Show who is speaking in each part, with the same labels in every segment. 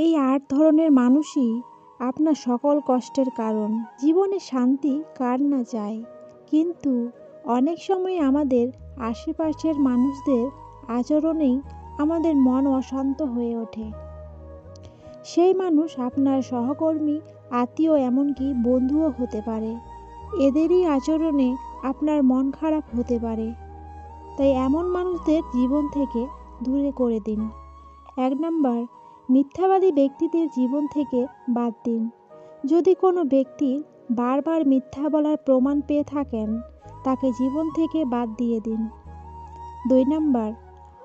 Speaker 1: এই আট ধরনের মানুষই আপনার সকল কষ্টের কারণ। জীবনে শান্তি কার না চায়? কিন্তু অনেক সময় আমাদের আশেপাশের মানুষদের আচরণেই আমাদের মন অশান্ত হয়ে ওঠে। সেই মানুষ আপনার সহকর্মী, আত্মীয় এমনকি বন্ধুও হতে পারে। এদেরই আচরণে আপনার মন খারাপ হতে পারে। তাই এমন মানুষদের জীবন থেকে দূরে করে দিন। এক নাম্বার মিথ্যাবাদী ব্যক্তিদের জীবন থেকে বাদ দিন। যদি কোনো ব্যক্তি বারবার মিথ্যা বলার প্রমাণ পেয়ে থাকেন, তাকে জীবন থেকে বাদ দিয়ে দিন। দুই নাম্বার,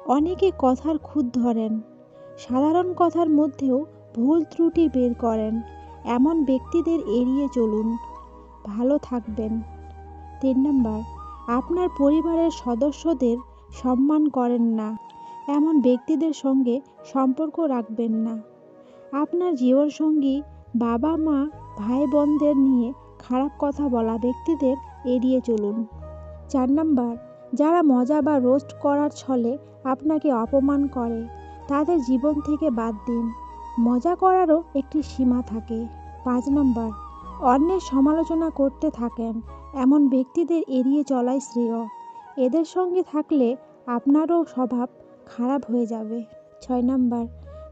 Speaker 1: অনেকে কথার খুঁত ধরেন। সাধারণ কথার মধ্যেও ভুল ত্রুটি বের করেন। এমন ব্যক্তিদের এড়িয়ে চলুন। ভালো থাকবেন। তিন নাম্বার, আপনার পরিবারের সদস্যদের সম্মান করেন না। এমন ব্যক্তিদের সঙ্গে সম্পর্ক রাখবেন না। আপনার জীবনসঙ্গী বাবা, মা ভাই বোনদের নিয়ে খারাপ কথা বলা ব্যক্তিদের এড়িয়ে চলুন। চার নাম্বার, যারা মজা বা রোস্ট করার ছলে আপনাকে অপমান করে, তাদের জীবন থেকে বাদ দিন। মজা করারও একটি সীমা থাকে। পাঁচ নাম্বার, অন্যের সমালোচনা করতে থাকেন, এমন ব্যক্তিদের এড়িয়ে চলাই শ্রেয়। এদের সঙ্গে থাকলে আপনারও স্বভাব খারাপ হয়ে যাবে। ছয় নাম্বার,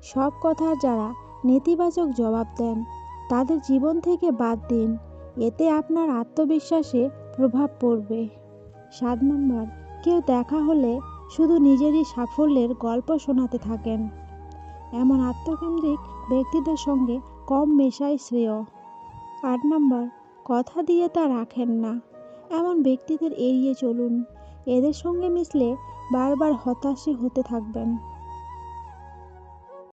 Speaker 1: সব কথার যারা নেতিবাচক জবাব দেন, তাদের জীবন থেকে বাদ দিন। এতে আপনার আত্মবিশ্বাসে প্রভাব পড়বে। সাত নম্বর, কেউ দেখা হলে শুধু নিজেরই সাফল্যের গল্প শোনাতে থাকেন। এমন আত্মকেন্দ্রিক ব্যক্তিদের সঙ্গে কম মেশাই শ্রেয়। আট নম্বর, কথা দিয়ে তা রাখেন না। এমন ব্যক্তিদের এড়িয়ে চলুন। এদের সঙ্গে মিশলে বারবার হতাশই হতে থাকবেন।